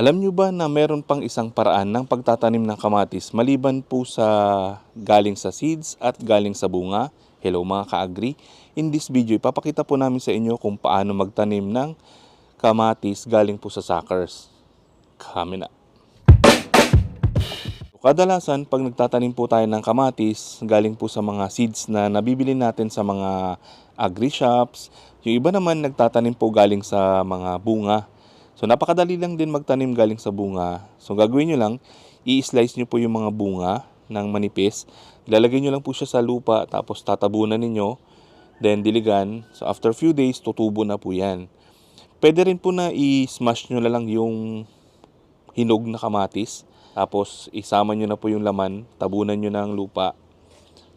Alam nyo ba na meron pang isang paraan ng pagtatanim ng kamatis maliban po sa galing sa seeds at galing sa bunga? Hello mga ka-agri. In this video, ipapakita po namin sa inyo kung paano magtanim ng kamatis galing po sa suckers. Kami na. Kadalasan, pag nagtatanim po tayo ng kamatis, galing po sa mga seeds na nabibili natin sa mga agri shops. Yung iba naman nagtatanim po galing sa mga bunga. So napakadali lang din magtanim galing sa bunga. So gagawin nyo lang, i-slice nyo po yung mga bunga ng manipis. Lalagay nyo lang po siya sa lupa, tapos tatabunan ninyo. Then diligan. So after few days, tutubo na po yan. Pwede rin po na i-smash nyo na lang yung hinog na kamatis. Tapos isama nyo na po yung laman, tabunan nyo ng lupa.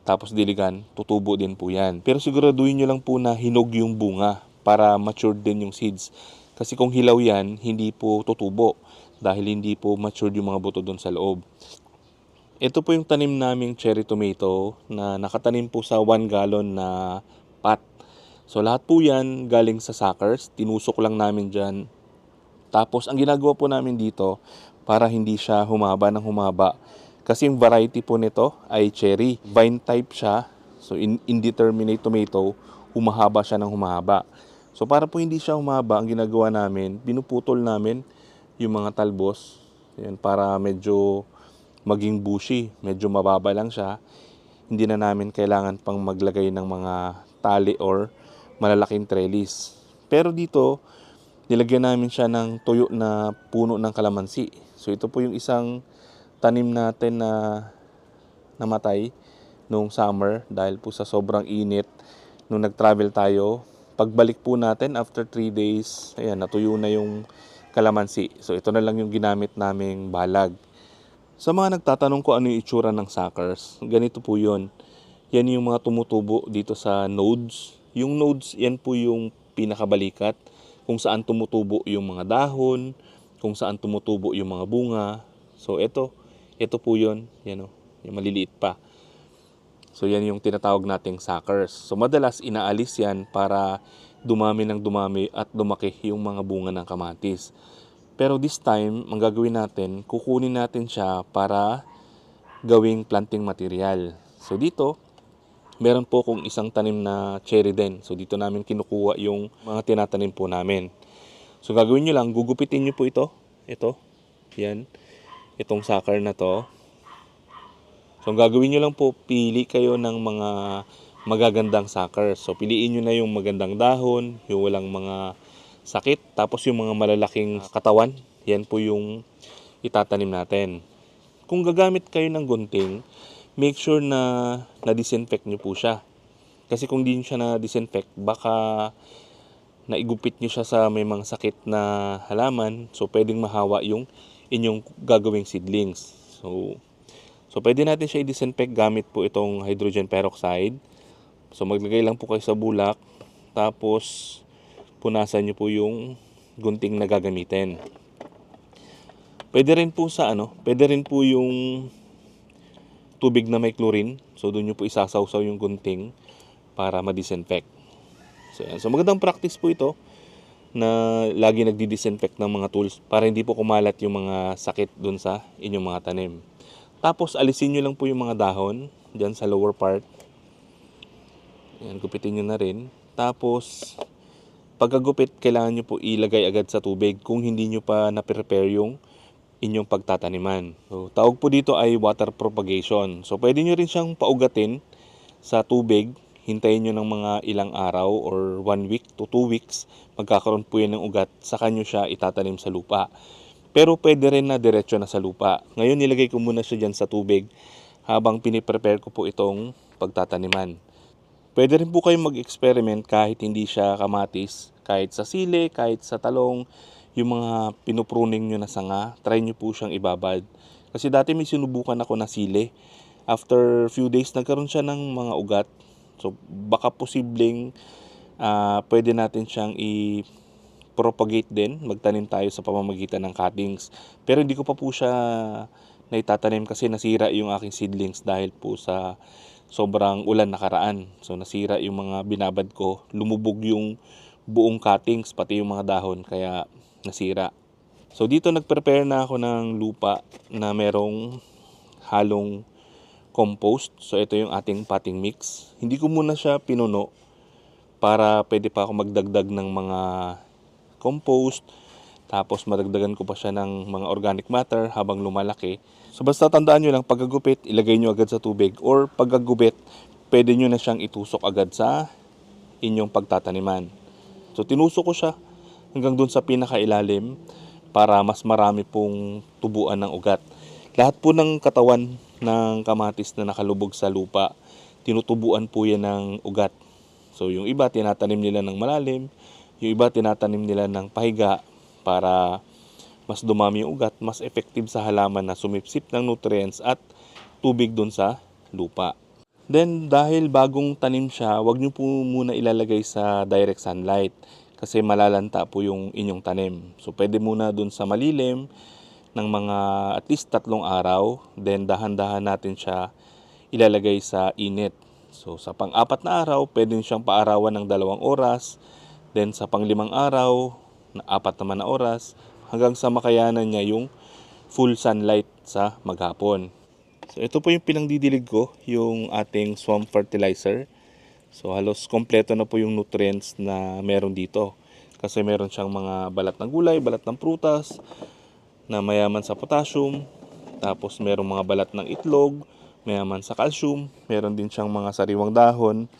Tapos diligan, tutubo din po yan. Pero siguraduhin nyo lang po na hinog yung bunga para matured din yung seeds. Kasi kung hilaw yan, hindi po tutubo dahil hindi po matured yung mga buto doon sa loob. Ito po yung tanim naming cherry tomato na nakatanim po sa 1 gallon na pot. So lahat po yan galing sa suckers. Tinusok lang namin dyan. Tapos ang ginagawa po namin dito para hindi siya humaba ng humaba. Kasi yung variety po nito ay cherry. Vine type siya. So in indeterminate tomato, humahaba siya ng humahaba. So para po hindi siya humaba, ang ginagawa namin, binuputol namin yung mga talbos. Yan, para medyo maging bushy. Medyo mababa lang siya. Hindi na namin kailangan pang maglagay ng mga tali or malalaking trellis. Pero dito, nilagyan namin siya ng tuyo na puno ng kalamansi. So ito po yung isang tanim natin na namatay nung summer dahil po sa sobrang init nung nag-travel tayo. Pagbalik po natin after 3 days, ayan, natuyo na yung kalamansi. So ito na lang yung ginamit naming balag. Sa mga nagtatanong ko ano yung itsura ng suckers, ganito po yun. Yan yung mga tumutubo dito sa nodes. Yung nodes, yan po yung pinakabalikat kung saan tumutubo yung mga dahon, kung saan tumutubo yung mga bunga. So ito, ito po yun, yan o, yung maliliit pa. So yan yung tinatawag nating suckers. So madalas inaalis yan para dumami ng dumami at lumaki yung mga bunga ng kamatis. Pero this time, ang gagawin natin, kukunin natin siya para gawing planting material. So dito, meron po kong isang tanim na cherry din. So dito namin kinukuha yung mga tinatanim po namin. So gagawin nyo lang, gugupitin nyo po ito. Ito. Yan. Itong sucker na to. So ang gagawin nyo lang po, pili kayo ng mga magagandang sucker. So piliin nyo na yung magandang dahon, yung walang mga sakit, tapos yung mga malalaking katawan. Yan po yung itatanim natin. Kung gagamit kayo ng gunting, make sure na na-disinfect nyo po siya. Kasi kung di nyo siya na-disinfect, baka naigupit nyo siya sa may mga sakit na halaman, so pwedeng mahawa yung inyong gagawing seedlings. So, so pwede natin siya i-disinfect gamit po itong hydrogen peroxide. So maglagay lang po kayo sa bulak, tapos punasan nyo po yung gunting na gagamitin. Pwede rin po sa ano, pwede rin po yung tubig na may chlorine. So doon nyo po isasawsaw yung gunting para ma-disinfect. So, yan. so magandang practice po ito na lagi nagdi-disinfect ng mga tools para hindi po kumalat yung mga sakit doon sa inyong mga tanim. Tapos alisin nyo lang po yung mga dahon dyan sa lower part. Yan, gupitin nyo na rin. Tapos pagkagupit, kailangan nyo po ilagay agad sa tubig kung hindi nyo pa na-prepare yung inyong pagtataniman. So, tawag po dito ay water propagation. So, pwede nyo rin siyang paugatin sa tubig. Hintayin nyo ng mga ilang araw or one week to two weeks. Magkakaroon po yan ng ugat. Saka nyo siya itatanim sa lupa. Pero pwede rin na diretso na sa lupa. Ngayon, nilagay ko muna siya dyan sa tubig habang piniprepare ko po itong pagtataniman. Pwede rin po kayong mag-experiment kahit hindi siya kamatis. Kahit sa sili, kahit sa talong, yung mga pinupruning nyo na sanga, try nyo po siyang ibabad. Kasi dati may sinubukan ako na sili. After few days, nagkaroon siya ng mga ugat. So, baka posibleng uh, pwede natin siyang i-propagate din. Magtanim tayo sa pamamagitan ng cuttings. Pero hindi ko pa po siya naitatanim kasi nasira yung aking seedlings dahil po sa sobrang ulan nakaraan. So nasira yung mga binabad ko. Lumubog yung buong cuttings, pati yung mga dahon. Kaya nasira. So dito nag-prepare na ako ng lupa na merong halong compost. So ito yung ating potting mix. Hindi ko muna siya pinuno para pwede pa ako magdagdag ng mga compost. Tapos madagdagan ko pa siya ng mga organic matter habang lumalaki. So basta tandaan nyo lang, pagkagupit, ilagay nyo agad sa tubig. Or pagkagupit, pwede nyo na siyang itusok agad sa inyong pagtataniman. So tinusok ko siya hanggang dun sa pinakailalim para mas marami pong tubuan ng ugat. Lahat po ng katawan ng kamatis na nakalubog sa lupa, tinutubuan po yan ng ugat. So yung iba tinatanim nila ng malalim, yung iba tinatanim nila ng pahiga para mas dumami yung ugat, mas effective sa halaman na sumipsip ng nutrients at tubig dun sa lupa. Then dahil bagong tanim siya, wag niyo po muna ilalagay sa direct sunlight kasi malalanta po yung inyong tanim. So pwede muna dun sa malilim ng mga at least tatlong araw, then dahan-dahan natin siya ilalagay sa init. So sa pang-apat na araw, pwede siyang paarawan ng dalawang oras, then sa pang-limang araw, na apat naman na oras, hanggang sa makayanan niya yung full sunlight sa maghapon. So ito po yung pinangdidilig ko, yung ating swamp fertilizer. So halos kompleto na po yung nutrients na meron dito. Kasi meron siyang mga balat ng gulay, balat ng prutas, na mayaman sa potassium. Tapos merong mga balat ng itlog, mayaman sa calcium. Meron din siyang mga sariwang dahon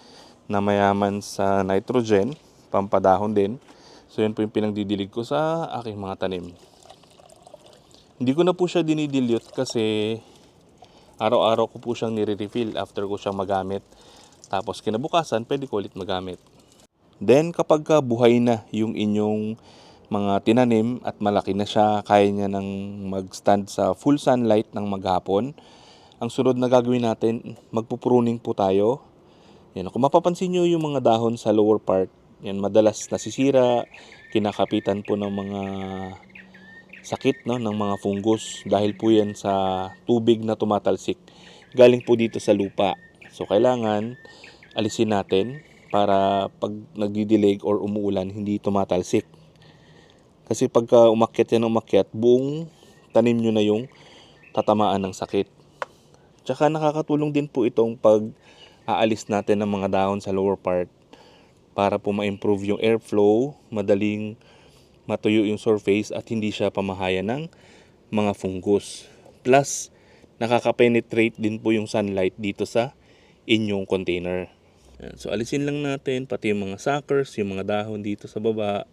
na mayaman sa nitrogen, pampadahon din. So yan po yung pinangdidilig ko sa aking mga tanim. Hindi ko na po siya dinidilyot kasi araw-araw ko po siyang nire-refill after ko siyang magamit. Tapos kinabukasan, pwede ko ulit magamit. Then kapag ka buhay na yung inyong mga tinanim at malaki na siya, kaya niya nang mag-stand sa full sunlight ng maghapon, ang sunod na gagawin natin, magpupruning po tayo. Yan, kung mapapansin nyo yung mga dahon sa lower part, yan madalas nasisira, kinakapitan po ng mga sakit no ng mga fungus dahil po yan sa tubig na tumatalsik. Galing po dito sa lupa. So kailangan alisin natin para pag nagdidilig or umuulan hindi tumatalsik. Kasi pagka umakyat yan umakyat buong tanim nyo na yung tatamaan ng sakit. Tsaka nakakatulong din po itong pag aalis natin ng mga dahon sa lower part para po ma-improve yung airflow madaling matuyo yung surface at hindi siya pamahayan ng mga fungus. Plus, nakaka-penetrate din po yung sunlight dito sa inyong container. So, alisin lang natin pati yung mga suckers, yung mga dahon dito sa baba.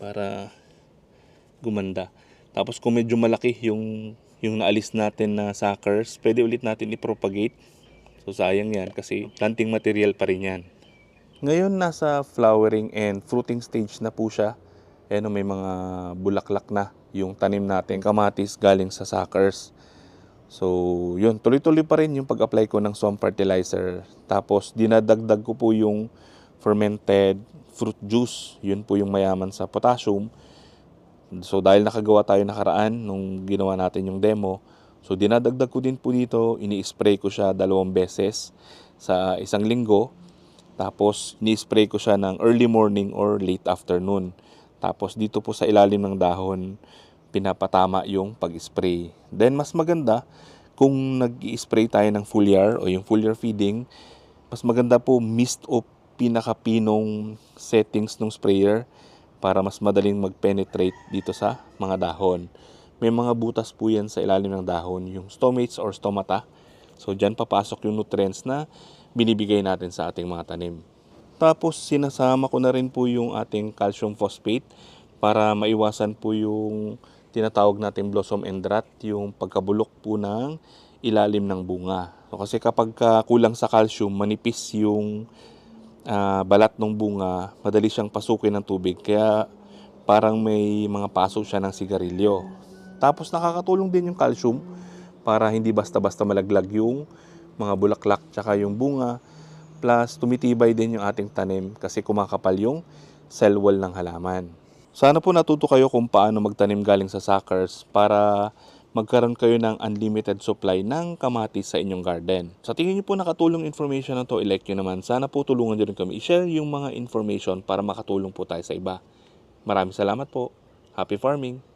Para gumanda. Tapos kung medyo malaki yung yung naalis natin na suckers, pwede ulit natin i-propagate. So sayang yan kasi planting material pa rin yan. Ngayon nasa flowering and fruiting stage na po siya. No, may mga bulaklak na yung tanim natin kamatis galing sa suckers. So, yun, tuloy-tuloy pa rin yung pag-apply ko ng swamp fertilizer. Tapos, dinadagdag ko po yung fermented fruit juice. Yun po yung mayaman sa potassium. So, dahil nakagawa tayo nakaraan nung ginawa natin yung demo, so dinadagdag ko din po dito, ini-spray ko siya dalawang beses sa isang linggo. Tapos, ni-spray ko siya ng early morning or late afternoon. Tapos, dito po sa ilalim ng dahon, pinapatama yung pag-spray. Then, mas maganda kung nag-spray tayo ng foliar o yung foliar feeding, mas maganda po mist o pinakapinong settings ng sprayer para mas madaling mag-penetrate dito sa mga dahon. May mga butas po yan sa ilalim ng dahon, yung stomates or stomata. So, dyan papasok yung nutrients na binibigay natin sa ating mga tanim. Tapos sinasama ko na rin po yung ating calcium phosphate para maiwasan po yung tinatawag natin blossom and rot, yung pagkabulok po ng ilalim ng bunga. So, kasi kapag ka kulang sa calcium, manipis yung ah, balat ng bunga, madali siyang pasukin ng tubig. Kaya parang may mga pasok siya ng sigarilyo. Tapos nakakatulong din yung calcium para hindi basta-basta malaglag yung mga bulaklak tsaka yung bunga. Plus, tumitibay din yung ating tanim kasi kumakapal yung cell wall ng halaman. Sana po natuto kayo kung paano magtanim galing sa suckers para magkaroon kayo ng unlimited supply ng kamatis sa inyong garden. Sa tingin niyo po nakatulong information na to, i-like nyo naman. Sana po tulungan nyo rin kami i-share yung mga information para makatulong po tayo sa iba. Maraming salamat po. Happy farming!